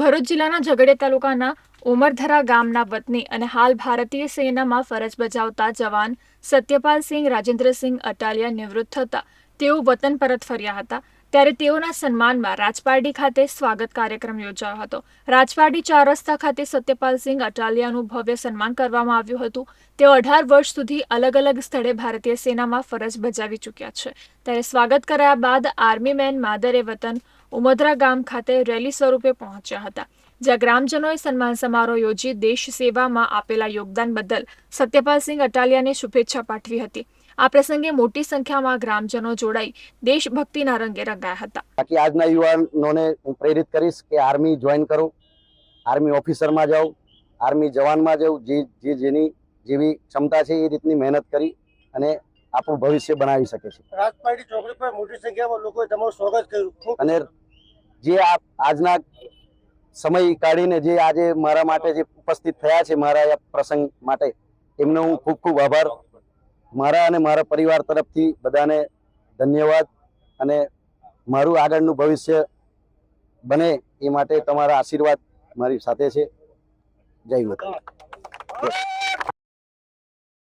ભરૂચ જિલ્લાના ઝઘડિયા તાલુકાના ઉમરધરા ગામના વતની અને હાલ ભારતીય સેનામાં ફરજ બજાવતા જવાન સત્યપાલસિંહ રાજેન્દ્રસિંહ અટાલિયા નિવૃત્ત થતા. તેઓ વતન પરત ફર્યા હતા. ત્યારે તેઓના સન્માનમાં રાજપારડી ખાતે સ્વાગત કાર્યક્રમ યોજાયો હતો. રાજપારડી ચાર રસ્તા ખાતે સત્યપાલસિંહ અટાલિયાનું ભવ્ય સન્માન કરવામાં આવ્યું હતું. તેઓ અઢાર વર્ષ સુધી અલગ અલગ સ્થળે ભારતીય સેનામાં ફરજ બજાવી ચૂક્યા છે. ત્યારે સ્વાગત કરાયા બાદ આર્મી મેન માદરે વતન ઉમદરા ગામ ખાતે રેલી સ્વરૂપે પહોંચ્યા હતા જ્યાં ગ્રામજનોએ સન્માન સમારોહ યોજી દેશ સેવામાં આપેલા યોગદાન બદલ સત્યપાલસિંહ અટાલિયાને શુભેચ્છા પાઠવી હતી. આ પ્રસંગે મોટી સંખ્યામાં ગ્રામજનો જોડાઈ દેશભક્તિના રંગે રંગાયા હતા. બાકી આજના યુવાનોને હું પ્રેરિત કરીશ કે આર્મી જોઈન કરો આર્મી ઓફિસરમાં જાઓ આર્મી જવાનમાં જાઓ જે જે જેની જેવી ક્ષમતા છે એ રીતની મહેનત કરી અને આપણું ભવિષ્ય બનાવી શકે છે. રાજપાટી ચોકડી પર મોટી સંખ્યામાં લોકોએ તમારું સ્વાગત કર્યું. અને જે આપ આજના સમય કાઢીને જે આજે મારા માટે જે ઉપસ્થિત થયા છે મારા આ પ્રસંગ માટે, એમનો હું ખૂબ ખૂબ આભાર. મારા અને મારા પરિવાર તરફથી બધાને ધન્યવાદ અને મારું આગળનું ભવિષ્ય બને એ માટે તમારા આશીર્વાદ મારી સાથે છે. જય માતા